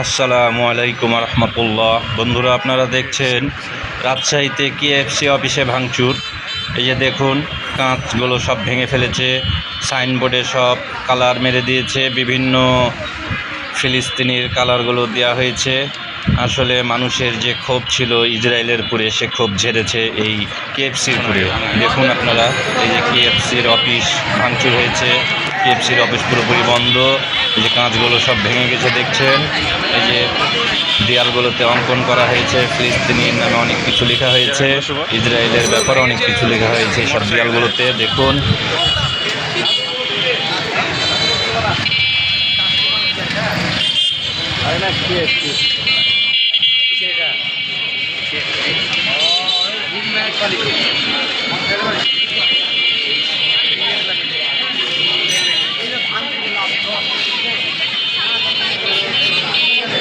আসসালামু আলাইকুম রহমতুল্লাহ বন্ধুরা, আপনারা দেখছেন রাজশাহীতে কেএফসি অফিসে ভাঙচুর। এই যে দেখুন, কাঁচগুলো সব ভেঙে ফেলেছে, সাইনবোর্ডে সব কালার মেরে দিয়েছে, বিভিন্ন ফিলিস্তিনির কালারগুলো দেওয়া হয়েছে। আসলে মানুষের যে ক্ষোভ ছিল ইসরায়েলের উপরে, সে ক্ষোভ ঝেড়েছে এই কেএফসির উপরে দেখুন আপনারা, এই যে কেএফসির অফিস ভাঙচুর হয়েছে। কেএফসির অফিস পুরোপুরি বন্ধ। এই যে কাঁচগুলো সব ভেঙে গেছে, দেখছেন? এই যে দেয়ালগুলোতে অঙ্কন করা হয়েছে, ফিলিস্তিনির নামে অনেক কিছু লেখা হয়েছে, ইসরায়েলের ব্যাপারে অনেক কিছু লেখা হয়েছে সব দেয়ালগুলোতে, দেখুন।